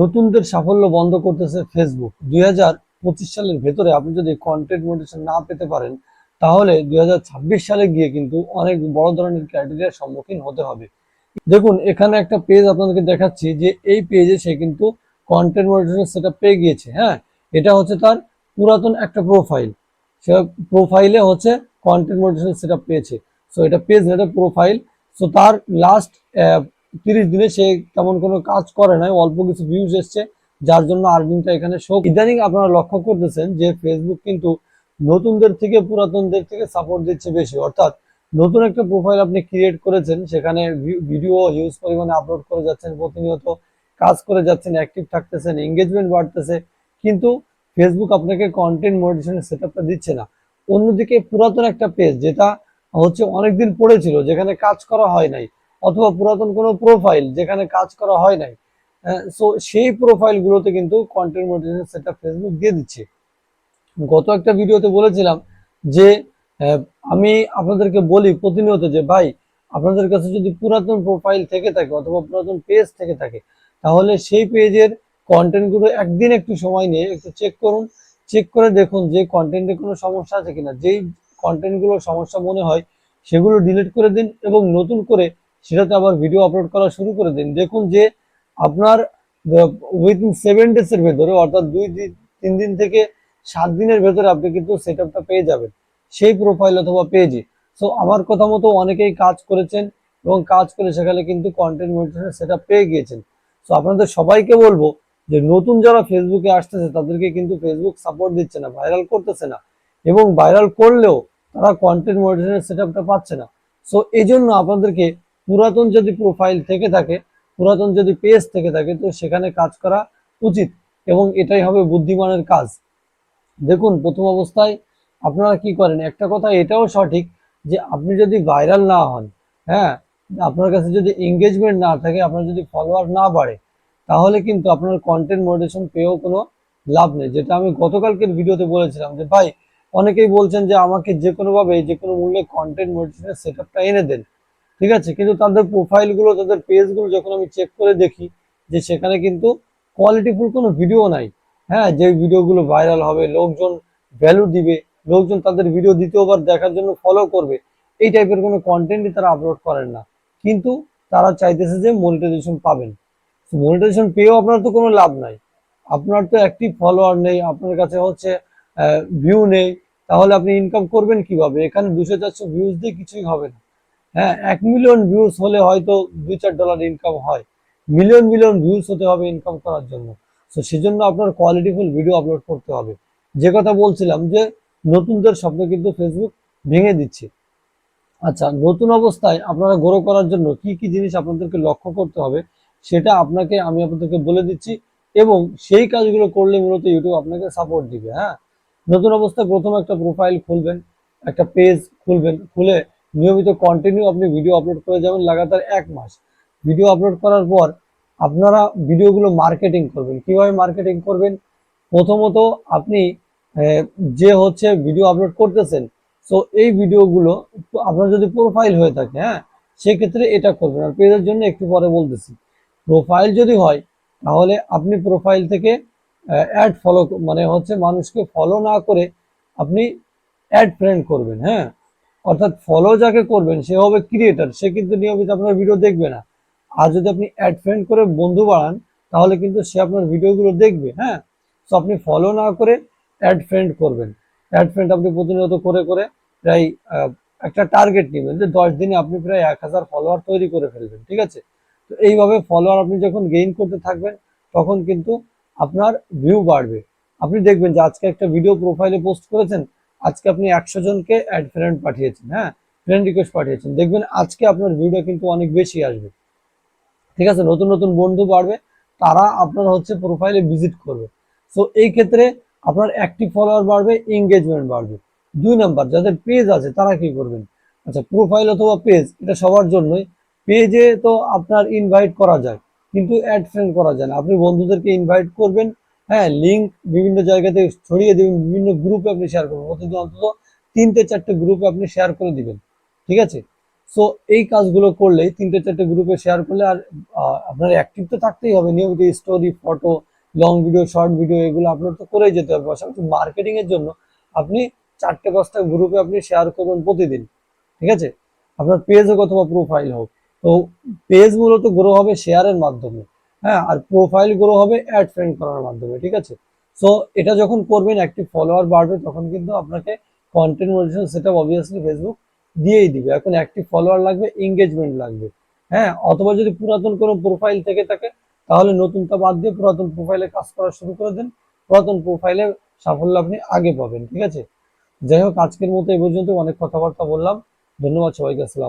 নতুনদের সাফল্য বন্ধ করতেছে ফেসবুক দুই হাজার পঁচিশ সালের ভেতরে আপনি যদি কন্টেন্ট মোটিভেশন না পেতে পারেন, তাহলে দুই হাজার ছাব্বিশ সালে গিয়ে কিন্তু অনেক বড় ধরনের ক্রাইটেরিয়ার সম্মুখীন হতে হবে। দেখুন, এখানে একটা পেজ আপনাদেরকে দেখাচ্ছি যে এই পেজে সে কিন্তু কন্টেন্ট মোটিভেশন সেটা পেয়ে গিয়েছে হ্যাঁ? এটা হচ্ছে তার পুরাতন একটা প্রোফাইল সে প্রোফাইলে হচ্ছে কন্টেন্ট মোটিভেশন সেটা পেয়েছে। সো এটা পেজ এটা প্রোফাইল সো তার লাস্ট তিরিশ দিনে সে তেমন কোনো কাজ করে নাই, অল্প কিছু ভিউজ এসছে, যার জন্য আর্নিংটা এখানে শো ইদানিং আপনারা লক্ষ্য করতেছেন যে ফেসবুক কিন্তু নতুনদের থেকে পুরাতনদের থেকে সাপোর্ট দিচ্ছে বেশি। অর্থাৎ নতুন একটা প্রোফাইল আপনি ক্রিয়েট করেছেন, সেখানে ভিডিও হিউজ পরিমাণে আপলোড করে যাচ্ছেন, প্রতিনিয়ত কাজ করে যাচ্ছেন অ্যাক্টিভ থাকতেছেন এঙ্গেজমেন্ট বাড়তেছে, কিন্তু ফেসবুক আপনাকে কন্টেন্ট মোটিভেশনের সেট আপটা দিচ্ছে না। অন্যদিকে পুরাতন একটা পেজ যেটা হচ্ছে অনেকদিন পড়েছিল, যেখানে কাজ করা হয় নাই অথবা পুরাতন কোনো প্রোফাইল যেখানে কাজ করা হয় নাই। সো সেই প্রোফাইলগুলোতে কিন্তু কন্টেন্ট মোটিভেশন সেটা ফেসবুক দিয়ে দিচ্ছে। গত একটা ভিডিওতে বলেছিলাম যে আমি আপনাদেরকে বলি প্রতিনিয়ত যে, ভাই, আপনাদের কাছে যদি পুরাতন প্রোফাইল থেকে থাকে অথবা পুরাতন পেজ থেকে থাকে, তাহলে সেই পেজের কন্টেন্টগুলো একদিন একটু সময় নিয়ে একটু চেক করুন। চেক করে দেখুন যে কন্টেন্টে কোনো সমস্যা আছে কিনা। যেই কন্টেন্টগুলো সমস্যা মনে হয়, সেগুলো ডিলিট করে দিন এবং নতুন করে সেটাতে আবার ভিডিও আপলোড করা শুরু করে দিন। দেখুন যে আপনার উইথিন সেভেন ডেজের ভেতরে, অর্থাৎ দুই দিন তিন দিন থেকে সাত দিনের ভেতরে আপনি কিন্তু সেট আপটা পেয়ে যাবেন। সেই প্রোফাইল অথবা পেজে সো আমার কথা মতো অনেকেই কাজ করেছেন এবং কাজ করে সেখানে কিন্তু কন্টেন্ট মোটিভেশন সেটা পেয়ে গিয়েছেন। সো আপনাদের সবাইকে বলব যে নতুন যারা ফেসবুকে আসতেছে, তাদেরকে কিন্তু ফেসবুক সাপোর্ট দিচ্ছে না ভাইরাল করতেছে না। এবং ভাইরাল করলেও তারা কন্টেন্ট মোটিভেশনের সেট পাচ্ছে না। সো এই জন্য আপনাদেরকে পুরাতন যদি প্রোফাইল থেকে থাকে, পুরাতন যদি পেজ থেকে থাকে, তো সেখানে কাজ করা উচিত এবং এটাই হবে বুদ্ধিমানের কাজ। দেখুন, প্রথম অবস্থায় আপনারা কি করেন? একটা কথা এটাও সঠিক যে আপনি যদি ভাইরাল না হন হ্যাঁ আপনার কাছে যদি এঙ্গেজমেন্ট না থাকে, আপনার যদি ফলোয়ার না বাড়ে, তাহলে কিন্তু আপনার কন্টেন্ট মোটিভেশন পেয়েও কোনো লাভ নেই। যেটা আমি গতকালকের ভিডিওতে বলেছিলাম যে, ভাই, অনেকেই বলছেন যে আমাকে যে কোনোভাবে যে কোনো মূল্যে কন্টেন্ট মোটিভেশনের সেট আপটা এনে দেন। ঠিক আছে? কিন্তু তাদের প্রোফাইলগুলো তাদের পেজগুলো যখন আমি চেক করে দেখি যে সেখানে কিন্তু কোয়ালিটিফুল কোনো ভিডিও নাই। হ্যাঁ যে ভিডিওগুলো ভাইরাল হবে, লোকজন ভ্যালু দিবে, লোকজন তাদের ভিডিও দ্বিতীয়বার দেখার জন্য ফলো করবে, এই টাইপের কোনো কন্টেন্টই তারা আপলোড করেন না। কিন্তু তারা চাইতেছে যে মনিটাইজেশন পাবেন। মনিটাইজেশন পেয়েও আপনার তো কোনো লাভ নাই। আপনার তো অ্যাক্টিভ ফলোয়ার নেই, আপনার কাছে হচ্ছে ভিউ নেই। তাহলে আপনি ইনকাম করবেন কীভাবে? এখানে দুশো চারশো ভিউজ দিয়ে কিছুই হবে না। হ্যাঁ এক মিলিয়ন ভিউজ হলে হয়তো দুই চার ডলার ইনকাম হয়। মিলিয়ন মিলিয়ন ভিউজ হতে হবে ইনকাম করার জন্য। তো সেজন্য আপনার কোয়ালিটিফুল ভিডিও আপলোড করতে হবে। যে কথা বলছিলাম যে, নতুনদের স্বপ্ন কিন্তু ফেসবুক ভেঙে দিচ্ছে। আচ্ছা নতুন অবস্থায় আপনারা গ্রো করার জন্য কি কি জিনিস আপনাদেরকে লক্ষ্য করতে হবে, সেটা আপনাকে, আমি আপনাদেরকে বলে দিচ্ছি এবং সেই কাজগুলো করলে মূলত ইউটিউব আপনাকে সাপোর্ট দিবে হ্যাঁ? নতুন অবস্থায় প্রথম একটা প্রোফাইল খুলবেন, একটা পেজ খুলবেন, খুলে নিয়মিত কন্টিনিউ আপনি ভিডিও আপলোড করে যাবেন, লাগাতার এক মাস। ভিডিও আপলোড করার পর আপনারা ভিডিওগুলো মার্কেটিং করবেন। কীভাবে মার্কেটিং করবেন? প্রথমত আপনি যে হচ্ছে ভিডিও আপলোড করতেছেন সো এই ভিডিওগুলো আপনার যদি প্রোফাইল হয়ে থাকে হ্যাঁ সেক্ষেত্রে এটা করবেন। আর পেজের জন্য একটু পরে বলতেছি। প্রোফাইল যদি হয়, তাহলে আপনি প্রোফাইল থেকে অ্যাড ফলো মানে হচ্ছে মানুষকে ফলো না করে আপনি অ্যাড ফ্রেন্ড করবেন হ্যাঁ। অর্থাৎ ফলো যাকে করবেন, সে হবে ক্রিয়েটার সে কিন্তু নিয়মিত আপনার ভিডিও দেখবে না। আর যদি আপনি অ্যাড ফ্রেন্ড করে বন্ধু বাড়ান, তাহলে কিন্তু সে আপনার ভিডিওগুলো দেখবে হ্যাঁ? তো আপনি ফলো না করে অ্যাড ফ্রেন্ড করবেন। অ্যাড ফ্রেন্ড আপনি প্রতিনিয়ত করে করে প্রায় একটা টার্গেট নেবেন যে দশ দিনে আপনি প্রায় এক হাজার ফলোয়ার তৈরি করে ফেলবেন, ঠিক আছে? তো এইভাবে ফলোয়ার আপনি যখন গেইন করতে থাকবেন, তখন কিন্তু আপনার ভিউ বাড়বে। আপনি দেখবেন যে আজকে একটা ভিডিও প্রোফাইলে পোস্ট করেছেন আজকে আপনি একশো জনকে অ্যাড ফ্রেন্ড পাঠিয়েছেন হ্যাঁ? ফ্রেন্ড রিকোয়েস্ট পাঠিয়েছেন। দেখবেন আজকে আপনার ভিডিও কিন্তু অনেক বেশি আসবে। ঠিক আছে? নতুন নতুন বন্ধু বাড়বে, তারা আপনার হচ্ছে প্রোফাইলে ভিজিট করবে। সো এই ক্ষেত্রে আপনার অ্যাক্টিভ ফলোয়ার বাড়বে এঙ্গেজমেন্ট বাড়বে। দুই নাম্বার, যাদের পেজ আছে, তারা কি করবেন? আচ্ছা প্রোফাইল অথবা পেজ এটা সবার জন্যই। পেজে তো আপনার ইনভাইট করা যায়, কিন্তু অ্যাড ফ্রেন্ড করা যায় না। আপনি বন্ধুদেরকে ইনভাইট করবেন হ্যাঁ লিঙ্ক বিভিন্ন জায়গাতে ছড়িয়ে দেবেন, বিভিন্ন গ্রুপে আপনি শেয়ার করবেন। প্রতিদিন অন্তত তিনটে, চারটে গ্রুপে আপনি শেয়ার করে দিবেন। ঠিক আছে? সো এই কাজগুলো করলে তিনটে, চারটে গ্রুপে শেয়ার করলে আর আপনার অ্যাক্টিভ তো থাকতেই হবে। নিয়মিত story photo long video short video এগুলো আপলোড তো করেই যেতে হবে। পাশাপাশি মার্কেটিং এর জন্য আপনি চারটে, পাঁচটা গ্রুপে আপনি শেয়ার করবেন প্রতিদিন। ঠিক আছে? আপনার পেজ হোক অথবা প্রোফাইল হোক। তো পেজ মূলত গ্রো হবে শেয়ারের মাধ্যমে। হ্যাঁ আর প্রোফাইল গ্রো হবে অ্যাড ফ্রেন্ড করার মাধ্যমে, ঠিক আছে? সো এটা যখন করবেন অ্যাক্টিভ ফলোয়ার বাড়বে, তখন কিন্তু আপনাকে কন্টেন্ট মনিটাইজেশন সেটা অবভিয়াসলি ফেসবুক দিয়েই দিবে। এখন অ্যাক্টিভ ফলোয়ার লাগবে এঙ্গেজমেন্ট লাগবে। হ্যাঁ অথবা যদি পুরাতন কোনো প্রোফাইল থেকে থাকে, তাহলে নতুনটা বাদ দিয়ে পুরাতন প্রোফাইলে কাজ করা শুরু করে দেন। পুরাতন প্রোফাইলে সাফল্য আপনি আগে পাবেন, ঠিক আছে? যাই হোক, আজকের মতো এই পর্যন্ত অনেক কথাবার্তা বললাম। ধন্যবাদ সবাইকে, আসসালাম